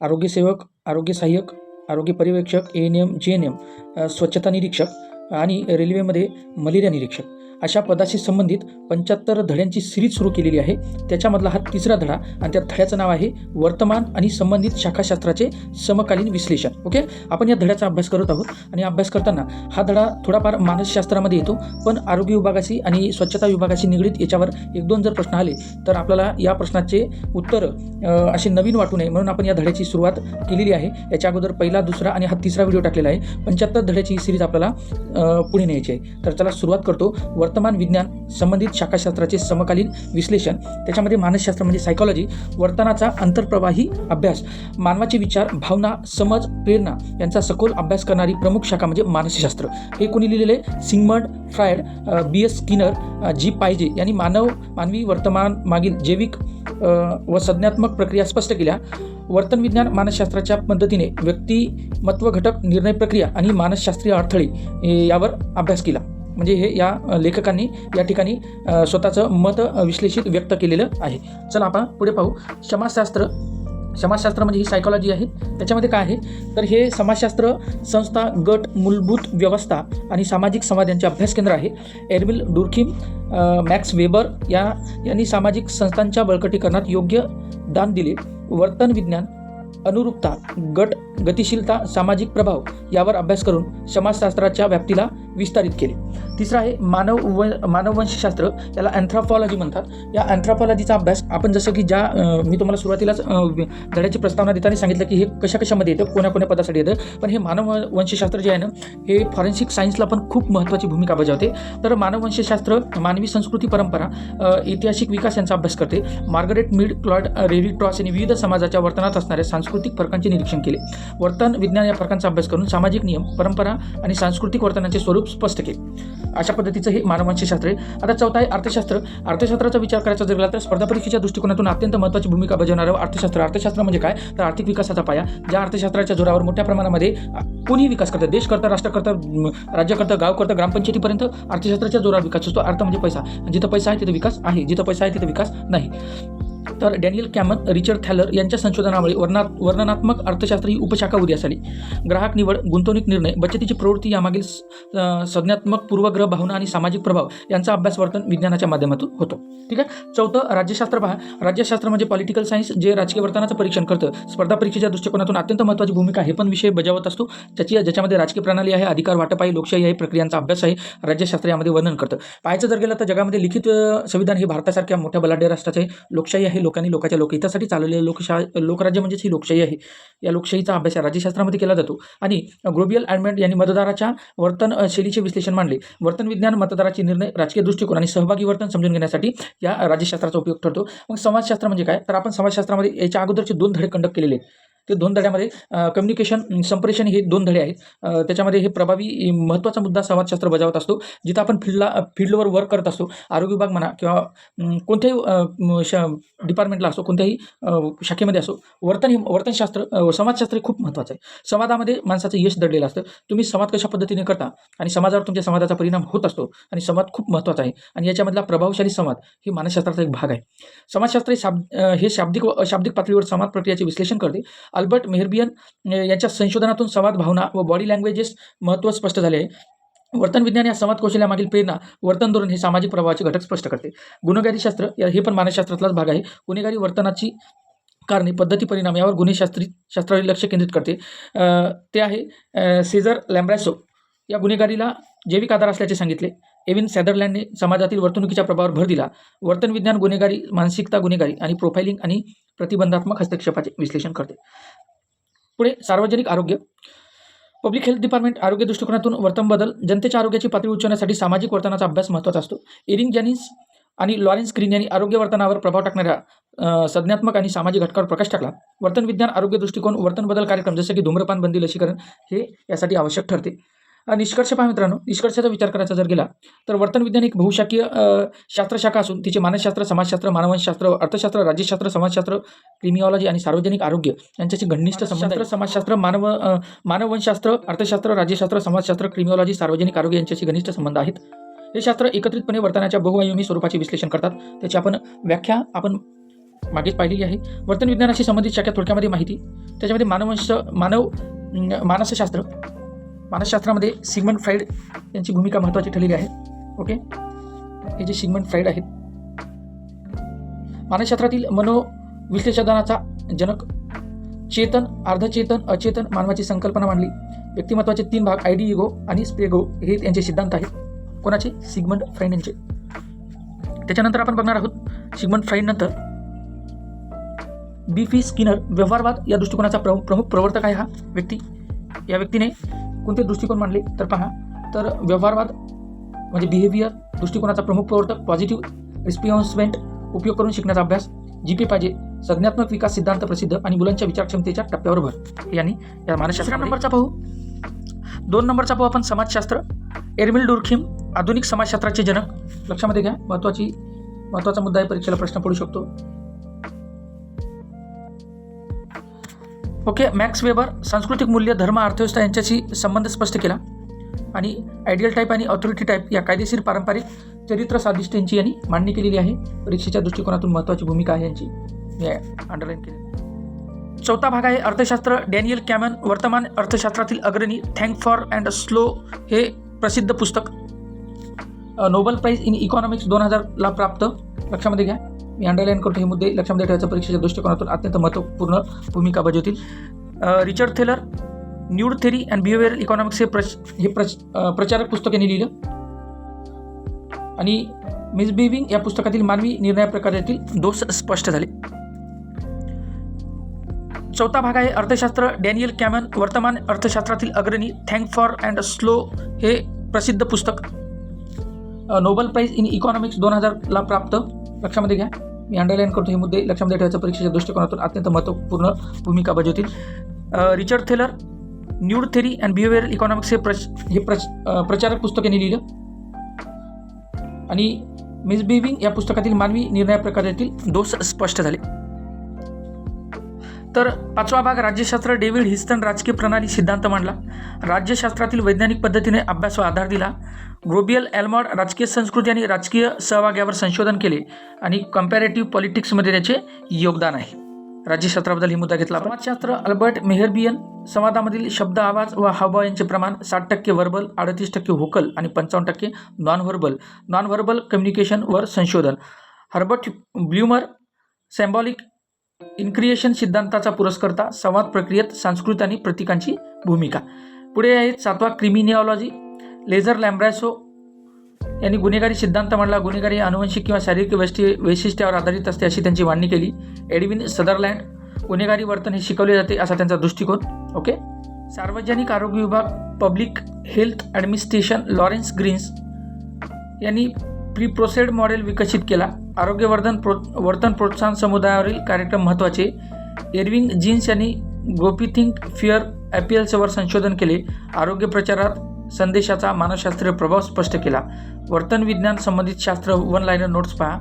आरोग्यसेवक आरोग्य सहाय्यक आरोग्य पर्यवेक्षक A N M G N M स्वच्छता निरीक्षक आणि रेल्वेमध्ये मलेरिया निरीक्षक. अशा पदाशी संबंधित पंच्याहत्तर धड्यांची सिरीज सुरू केलेली आहे. त्याच्यामधला हा तिसरा धडा आणि त्या धड्याचं नाव आहे वर्तमान आणि संबंधित शाखाशास्त्राचे समकालीन विश्लेषण. ओके? आपण या धड्याचा अभ्यास करत आहोत आणि अभ्यास करताना हा धडा थोडाफार मानसशास्त्रामध्ये येतो पण आरोग्य विभागाशी आणि स्वच्छता विभागाशी निगडीत याच्यावर एक दोन जर प्रश्न आले तर आपल्याला या प्रश्नाचे उत्तर असे नवीन वाटू नये म्हणून आपण या धड्याची सुरुवात केलेली आहे. याच्या अगोदर पहिला दुसरा आणि हा तिसरा व्हिडिओ टाकलेला आहे. पंच्याहत्तर धड्याची ही सिरीज आपल्याला पुढे न्यायची आहे. तर चला सुरुवात करतो. वर्तमान विज्ञान संबंधित शाखाशास्त्राचे समकालीन विश्लेषण त्याच्यामध्ये मानसशास्त्र म्हणजे सायकॉलॉजी वर्तनाचा अंतर्प्रवाही अभ्यास मानवाचे विचार भावना समज प्रेरणा यांचा सखोल अभ्यास करणारी प्रमुख शाखा म्हणजे मानसशास्त्र. हे कोणी लिहिलेले Sigmund Freud B. S. Skinner G. पायजे यांनी मानव मानवी वर्तमान मागील जैविक व संज्ञात्मक प्रक्रिया स्पष्ट केल्या. वर्तन विज्ञान मानसशास्त्राच्या पद्धतीने व्यक्तिमत्व घटक निर्णय प्रक्रिया आणि मानसशास्त्रीय अडथळे यावर अभ्यास केला. म्हणजे हे या लेखकांनी या ठिकाणी स्वतःचं मत विश्लेषित व्यक्त केलेलं आहे. चला आपण पुढे पाहू. समाजशास्त्र समाजशास्त्र म्हणजे ही सायकॉलॉजी आहे. त्याच्यामध्ये काय आहे? तर हे समाजशास्त्र संस्था गट मूलभूत व्यवस्था आणि सामाजिक संवाद यांचे अभ्यास केंद्र आहे. एरविल डुर्खिम मॅक्स वेबर या यांनी सामाजिक संस्थांच्या बळकटीकरणात योग्य दान दिले. वर्तन विज्ञान अनुरूपता गट गतिशीलता सामाजिक प्रभाव यावर अभ्यास करून समाजशास्त्राच्या व्याप्तीला विस्तारित केले. तिसरं आहे मानव व मानववंशशास्त्र याला अँथ्रॉपॉलॉजी म्हणतात. या अँथ्रॉपॉलॉजीचा अभ्यास आपण जसं की ज्या मी तुम्हाला सुरुवातीलाच धड्याची प्रस्तावना देताना सांगितलं की हे कशा कशामध्ये येतं कोण्या कोण्या पदासाठी येतं. पण हे मानव वंशशास्त्र जे आहे ना हे फॉरेन्सिक सायन्सला पण खूप महत्त्वाची भूमिका बजावते. तर मानववंशशास्त्र मानवी संस्कृती परंपरा ऐतिहासिक विकास यांचा अभ्यास करते. मार्गरेट मिड क्लॉड रेरी ट्रॉस यांनी विविध समाजाच्या वर्तनात असणाऱ्या सांस्कृतिक फरकांचे निरीक्षण केले. वर्तन विज्ञान या फरकांचा अभ्यास करून सामाजिक नियम परंपरा आणि सांस्कृतिक वर्तनाचे स्वरूप स्पष्ट केले. अशा पद्धतीचं हे मानववंशशास्त्र आहे. आता चौथा आहे अर्थशास्त्र. अर्थशास्त्राचा विचार करायचा जर गेला तर स्पर्धा परीक्षेच्या दृष्टिकोनातून अत्यंत महत्त्वाची भूमिका बजावणारं अर्थशास्त्र. अर्थशास्त्र म्हणजे काय? तर आर्थिक विकासाचा पाया. ज्या अर्थशास्त्राच्या जोरावर मोठ्या प्रमाणामध्ये कोणी कोणीही विकास करतं देश करतं राष्ट्र करतं राज्य करतं गाव करतं ग्रामपंचायतीपर्यंत अर्थशास्त्राच्या जोरावर विकास असतो अर्थ म्हणजे पैसा. जिथं पैसा आहे तिथं विकास आहे. जिथं पैसा आहे तिथं विकास नाही. तर डॅनियल कॅमन रिचर्ड थॅलर यांच्या संशोधनामुळे वर्णा वर्णनात्मक अर्थशास्त्र ही उपशाखा उदयास आली ग्राहक निवड गुंतवणूक निर्णय बचतीची प्रवृत्ती यामागील संज्ञात्मक पूर्वग्रह भावना आणि सामाजिक प्रभाव यांचा अभ्यास वर्तन विज्ञानाच्या माध्यमातून होतो. ठीक आहे? चौथं राज्यशास्त्र पहा. राज्यशास्त्र म्हणजे पॉलिटिकल सायन्स जे राजकीय वर्तनाचं परीक्षण करतं. स्पर्धा परीक्षेच्या दृष्टिकोनातून अत्यंत महत्त्वाची भूमिका हे पण विषय बजावत असतो. त्याची ज्याच्यामध्ये राजकीय प्रणाली आहे अधिकार वाटप आहे लोकशाही आहे प्रक्रियांचा अभ्यास आहे राज्यशास्त्र यामध्ये वर्णन करतं. पाहायचं जर गेलं तर जगामध्ये लिखित संविधान हे भारतासारख्या मोठ्या बलाढ्य राष्ट्राचे आहे. लोकशाही आहे. लोकांनी लोकांच्या लोकहितासाठी चालवलेलं लोकशा लोकराज्य म्हणजेच ही लोकशाही आहे. या लोकशाहीचा अभ्यास राज्यशास्त्रामध्ये केला जातो. आणि ग्लोबियल ॲडमेंट यांनी मतदाराच्या वर्तन शैलीचे विश्लेषण मांडले. वर्तन विज्ञान मतदाराचे निर्णय राजकीय दृष्टिकोन आणि सहभागी वर्तन समजून घेण्यासाठी या राज्यशास्त्राचा उपयोग ठरतो. मग समाजशास्त्र म्हणजे काय? तर आपण समाजशास्त्रामध्ये याच्या अगोदरचे दोन धडे कंडक्ट केलेले. आहेत ते दोन धड्यामध्ये कम्युनिकेशन संप्रेषण हे दोन धडे आहेत. त्याच्यामध्ये हे प्रभावी महत्त्वाचा मुद्दा संवादशास्त्र बजावत असतो जिथं आपण फील्डला फील्डवर वर्क करत असतो. आरोग्य विभाग म्हणा किंवा कोणत्याही श डिपार्टमेंटला असो कोणत्याही शाखेमध्ये असो वर्तन हे वर्तनशास्त्र समाजशास्त्र हे खूप महत्त्वाचं आहे. संवादामध्ये माणसाचं यश दडलेलं असतं. तुम्ही संवाद कशा पद्धतीने करता आणि समाजावर तुमच्या संवादाचा परिणाम होत असतो आणि संवाद खूप महत्त्वाचा आहे. आणि याच्यामधला प्रभावशाली संवाद हे मानसशास्त्राचा एक भाग आहे. समाजशास्त्र हे शाब्द हे शाब्दिक व पातळीवर संवाद प्रक्रियेचे विश्लेषण करते. अल्बर्ट मेहरबियन यांच्या संशोधनातून संवाद भावना व बॉडी लँग्वेजेस महत्त्व स्पष्ट झाले. आहे वर्तन विज्ञान या संवाद कौशल्यामागील प्रेरणा वर्तन धोरण हे सामाजिक प्रभावाचे घटक स्पष्ट करते. गुन्हेगारी शास्त्र हे पण मानसशास्त्रातलाच भाग आहे. गुन्हेगारी वर्तनाची कारणे पद्धती परिणाम यावर गुन्हेशास्त्री शास्त्रावर लक्ष केंद्रित करते. ते आहे सेझर लॅम्ब्रॅसो. या गुन्हेगारीला जैविक आधार असल्याचे सांगितले. एविन सॅदरलँडने समाजातील वर्तणुकीच्या प्रभावावर भर दिला. वर्तन विज्ञान गुन्हेगारी मानसिकता गुन्हेगारी आणि प्रोफायलिंग आणि प्रतिबंधात्मक हस्तक्षेपाचे विश्लेषण करते. पुढे सार्वजनिक आरोग्य. पब्लिक हेल्थ डिपार्टमेंट आरोग्य दृष्टिकोनातून वर्तन बदल जनतेच्या आरोग्याची पातळी उच्चवण्यासाठी सामाजिक वर्तनाचा अभ्यास महत्त्वाचा असतो. इरिंग जॅनिस आणि लॉरेन्स क्रीन यांनी आरोग्य वर्तनावर प्रभाव टाकणाऱ्या संज्ञात्मक आणि सामाजिक घटकावर प्रकाश टाकला. वर्तन विज्ञान आरोग्य दृष्टिकोन वर्तन बदल कार्यक्रम जसे की धूम्रपान बंदी लसीकरण हे यासाठी आवश्यक ठरते. निष्कर्ष पहा मित्रांनो. निष्कर्षाचा विचार करायचा जर गेला तर वर्तन विज्ञान एक बहुशाखीय शास्त्रशाखा असून तिचे मानसशास्त्र समाजशास्त्र मानववंशशास्त्र अर्थशास्त्र राज्यशास्त्र समाजशास्त्र क्रिमिओलॉजी आणि सार्वजनिक आरोग्य यांच्याशी घनिष्ठ संबंध समाजशास्त्र मानव अ, मानववंशशास्त्र अर्थशास्त्र राज्यशास्त्र समाजशास्त्र क्रिमिओलॉजी सार्वजनिक आरोग्य यांच्याशी घनिष्ठ संबंध आहेत. हे शास्त्र एकत्रितपणे वर्तनाच्या बहुआयामी स्वरूपाचे विश्लेषण करतात. त्याची आपण व्याख्या आपण मागेच पाहिलेली आहे. वर्तन विज्ञानाशी संबंधित शाखा थोडक्यामध्ये माहिती. त्याच्यामध्ये मानववंश मानव मानसशास्त्र मानसशास्त्रामध्ये सिगमंड फ्राईड यांची भूमिका महत्त्वाची ठरलेली आहे. ओके? हे जे सिगमंड फ्राईड आहेत मानसशास्त्रातील मनोविश्लेषणाचा जनक चेतन अर्धचेतन अचेतन मानवाची संकल्पना मांडली. व्यक्तिमत्वाचे तीन भाग आयडी इगो आणि स्पेगो हे यांचे सिद्धांत आहेत. कोणाचे? सिगमंड फ्राईड यांचे. त्याच्यानंतर आपण बघणार आहोत सिगमंड फ्राईड नंतर बी फी स्किनर व्यवहारवाद या दृष्टिकोनाचा प्रमुख प्रमुख प्रवर्तक आहे हा व्यक्ती. या व्यक्तीने कोणते दृष्टिकोन मांडले तर पहा. तर व्यवहारवाद म्हणजे बिहेवियर दृष्टिकोनाचा प्रमुख प्रवर्तक पॉझिटिव्ह रिस्पॉन्समेंट उपयोग करून शिकण्याचा अभ्यास जी पी पाहिजे संज्ञात्मक विकास सिद्धांत प्रसिद्ध आणि मुलांच्या विचारक्षमतेच्या टप्प्यावर भर. यांनी या मानसशास्त्र नंबरचा पाहू. दोन नंबरचा पाहू आपण समाजशास्त्र. एरमिल डुर्खिम आधुनिक समाजशास्त्राचे जनक. लक्षामध्ये घ्या महत्त्वाची महत्त्वाचा मुद्दा आहे परीक्षेला प्रश्न पडू शकतो. ओके मॅक्स वेबर सांस्कृतिक मूल्य धर्म अर्थव्यवस्था यांच्याशी संबंध स्पष्ट केला. आणि आयडियल टाईप आणि ऑथॉरिटी टाईप या कायदेशीर पारंपरिक चरित्र साधिष्ठ्यांची यांनी मांडणी केलेली आहे. परीक्षेच्या दृष्टिकोनातून महत्त्वाची भूमिका आहे यांची. मी अंडरलाईन केली. चौथा भाग आहे अर्थशास्त्र. डॅनियल कॅमन वर्तमान अर्थशास्त्रातील अग्रणी थँक फॉर अँड स्लो हे प्रसिद्ध पुस्तक. नोबल प्राईज इन इकॉनॉमिक्स दोन हजारला प्राप्त. लक्षामध्ये घ्या. मी अंडरलाईन करतो हे मुद्दे लक्षामध्ये ठेवायचा परीक्षेच्या दृष्टिकोनातून अत्यंत महत्त्वपूर्ण भूमिका बजावतील. Richard Thaler nudge theory and behaviour economics हे प्रच हे प्रच प्रचारक पुस्तक यांनी लिहिलं. आणि मिसबिहेविंग या पुस्तकातील मानवी निर्णय प्रकारातील दोष स्पष्ट झाले. चौथा भाग आहे अर्थशास्त्र. डॅनियल कॅमन वर्तमान अर्थशास्त्रातील अग्रणी थँक फॉर अँड स्लो हे प्रसिद्ध पुस्तक. नोबल प्राईज इन इकॉनॉमिक्स दोन हजारला प्राप्त. लक्षामध्ये घ्या. मी अंडरलाईन करतो. हे मुद्दे लक्षामध्ये ठेवायचा परीक्षेच्या दृष्टिकोनातून अत्यंत महत्त्वपूर्ण भूमिका बजावतील. Richard Thaler nudge theory and behavioural economics हे प्रच हे प्रच प्रचारक पुस्तक यांनी लिहिलं. आणि मिसबिहेविंग या पुस्तकातील मानवी निर्णय प्रकारातील दोष स्पष्ट झाले. तर पाचवा भाग राज्यशास्त्र डेव्हिड हिस्टन राजकीय प्रणाली सिद्धांत मांडला. राज्यशास्त्रातील वैज्ञानिक पद्धतीने अभ्यास व आधार दिला. ग्रोबियल एल्मॉड राजकीय संस्कृती आणि राजकीय सहभाग यावर संशोधन केले आणि कम्पॅरेटिव्ह पॉलिटिक्समध्ये त्याचे योगदान आहे. राज्यशास्त्राबद्दल ही मुद्दा घेतला समाजशास्त्र अल्बर्ट मेहरबियन संवादामधील शब्द आवाज व हावभाव यांचे प्रमाण साठ टक्के व्हर्बल अडतीस टक्के व्होकल आणि पंचावन्न टक्के नॉन व्हर्बल नॉन व्हर्बल कम्युनिकेशनवर संशोधन. हर्बर्ट ब्ल्युमर सॅम्बॉलिक इन्क्रिएशन सिद्धांताचा पुरस्कर्ता संवाद प्रक्रियेत सांस्कृत आणि प्रतीकांची भूमिका. पुढे आहेत सातवा क्रिमिनिओलॉजी लेझर लॅम्ब्रॅसो यांनी गुन्हेगारी सिद्धांत मांडला. गुन्हेगारी अनुवंशिक किंवा शारीरिक वैशिष्ट्य वैशिष्ट्यावर आधारित असते अशी त्यांची मांडणी केली. एडविन सदरलँड गुन्हेगारी वर्तन हे शिकवले जाते असा त्यांचा दृष्टिकोन. ओके? सार्वजनिक आरोग्य विभाग public health administration Lawrence Green's यांनी प्रीप्रोसेड मॉडेल विकसित केला. आरोग्यवर्धन प्रो वर्तन प्रोत्साहन समुदायावरील कार्यक्रम महत्त्वाचे. एरविंग जीन्स यांनी गोपी थिंक फिअर ॲपियल्सवर संशोधन केले. आरोग्य प्रचारात संदेशाचा मानसशास्त्रीय प्रभाव स्पष्ट केला. वर्तन विज्ञान संबंधित शास्त्र वन लाईनर नोट्स पहा.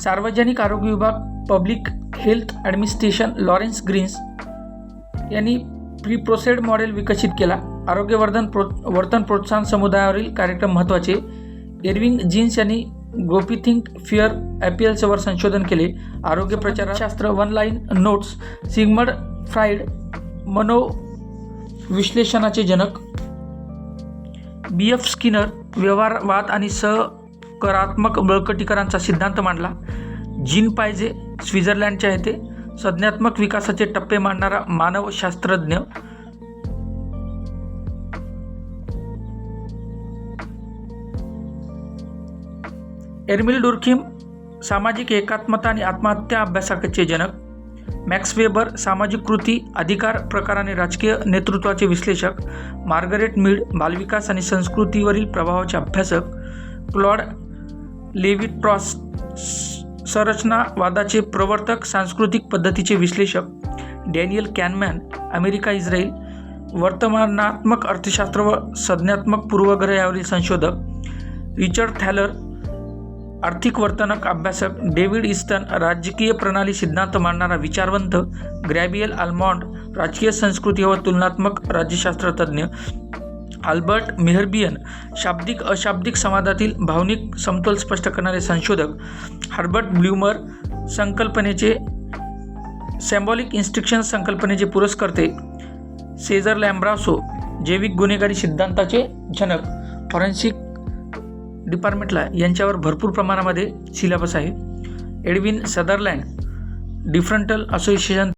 सार्वजनिक आरोग्य विभाग public health administration Lawrence Green's यांनी प्री प्रोसेड मॉडेल विकसित केला. आरोग्यवर्धन प्रो वर्तन प्रोत्साहन समुदायावरील कार्यक्रम महत्त्वाचे. एरविंग जीन्स यांनी गोपी थिंक फिअर ॲपियल्सवर संशोधन केले. आरोग्य प्रचारशास्त्र one line notes Sigmund Freud मनो विश्लेषणाचे जनक बी. एफ. स्किनर व्यवहारवाद आणि सहकारात्मक बळकटीकरांचा सिद्धांत मांडला. जीन पायजे स्वित्झर्लंडच्या येथे संज्ञात्मक विकासाचे टप्पे मांडणारा मानवशास्त्रज्ञ एर्मिल डुर्खिम सामाजिक एकात्मता आणि आत्महत्या अभ्यासाचे जनक मॅक्स वेबर सामाजिक कृती अधिकार प्रकार आणि राजकीय नेतृत्वाचे विश्लेषक मार्गरेट मीड बालविकास आणि संस्कृतीवरील प्रभावाचे अभ्यासक क्लॉड लेविट प्रॉस संरचनावादाचे प्रवर्तक सांस्कृतिक पद्धतीचे विश्लेषक डॅनियल कॅनमॅन अमेरिका इस्रायल वर्तमानात्मक अर्थशास्त्र व संज्ञात्मक पूर्वग्रह यावरील संशोधक रिचर्ड थॅलर आर्थिक वर्तनक अभ्यासक डेव्हिड इस्टन राजकीय प्रणाली सिद्धांत मांडणारा विचारवंत ग्रॅबियल आल्मॉन्ड राजकीय संस्कृती व तुलनात्मक राज्यशास्त्र आल्बर्ट मेहरबियन शाब्दिक अशाब्दिक संवादातील भावनिक समतोल स्पष्ट करणारे संशोधक हर्बर्ट ब्ल्युमर संकल्पनेचे सॅम्बॉलिक इन्स्ट्रिक्शन संकल्पनेचे पुरस्कर्ते सेझर लॅम्ब्रासो जैविक गुन्हेगारी सिद्धांताचे जनक फॉरेन्सिक डिपार्टमेंटला यांच्यावर भरपूर प्रमाणामध्ये सिलेबस आहे. Edwin Sutherland डिफरंटल association